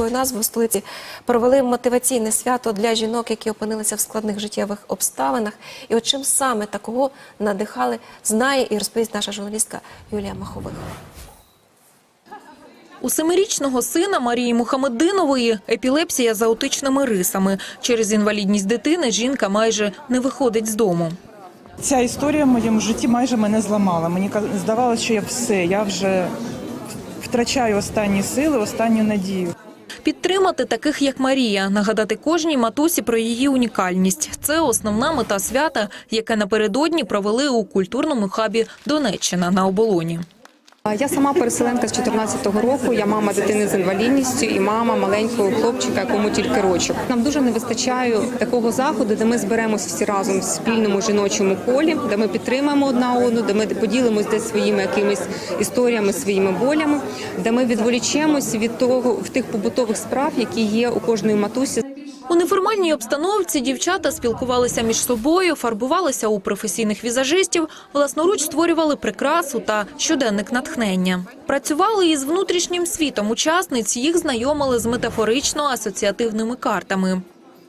такою назвою в столиці провели мотиваційне свято для жінок, які опинилися в складних життєвих обставинах. І от чим саме такого надихали, знає і розповість наша журналістка Юлія Махових. У семирічного сина Марії Мухамединової епілепсія з аутичними рисами. Через інвалідність дитини жінка майже не виходить з дому. Ця історія в моєму житті майже мене зламала. Мені здавалося, що я все, я вже втрачаю останні сили, останню надію. Підтримати таких, як Марія, нагадати кожній матусі про її унікальність. Це основна мета свята, яке напередодні провели у культурному хабі Донеччина на оболоні. Я сама переселенка з 14-го року. Я мама дитини з інвалідністю і мама маленького хлопчика, якому тільки рочок. Нам дуже не вистачає такого заходу, де ми зберемось всі разом в спільному жіночому колі, де ми підтримаємо одна одну, де ми поділимось десь своїми якимись історіями, своїми болями, де ми відволічемось від того в тих побутових справ, які є у кожної матусі. У неформальній обстановці дівчата спілкувалися між собою, фарбувалися у професійних візажистів, власноруч створювали прикрасу та щоденник натхнення. Працювали із внутрішнім світом учасниць, їх знайомили з метафорично-асоціативними картами.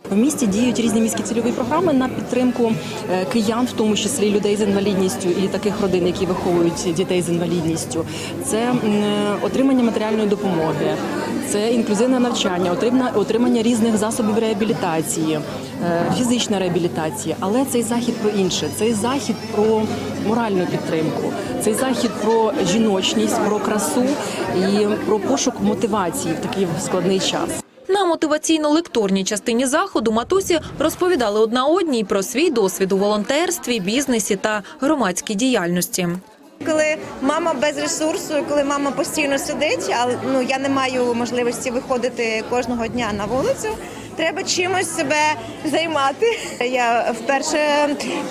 В місті діють різні міські цільові програми на підтримку е, киян, в тому числі людей з інвалідністю і таких родин, які виховують дітей з інвалідністю. Це е, отримання матеріальної допомоги, це інклюзивне навчання, отримання, різних засобів реабілітації, е, фізична реабілітація. Але цей захід про інше. Цей захід про моральну підтримку, цей захід про жіночність, про красу і про пошук мотивації в такий складний час. На мотиваційно-лекторній частині заходу матусі розповідали одна одній про свій досвід у волонтерстві, бізнесі та громадській діяльності. Коли мама без ресурсу, коли мама постійно сидить, але ну я не маю можливості виходити кожного дня на вулицю. Треба чимось себе займати. Я вперше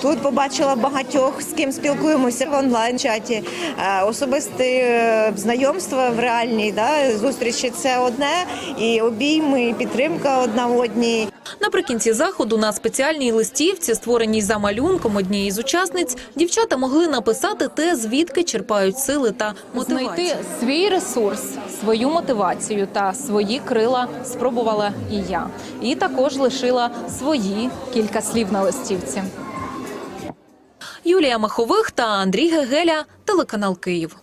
тут побачила багатьох, з ким спілкуємося в онлайн чаті. Особисте е, знайомства в реальній да, зустрічі це одне, і обійми, і підтримка одна одній. Наприкінці заходу на спеціальній листівці, створеній за малюнком однієї з учасниць, дівчата могли написати те, звідки черпають сили та мотивацію. Знайти свій ресурс, свою мотивацію та свої крила спробувала і я. І також лишила свої кілька слів на листівці. Юлія Махових та Андрій Гегеля, телеканал Київ.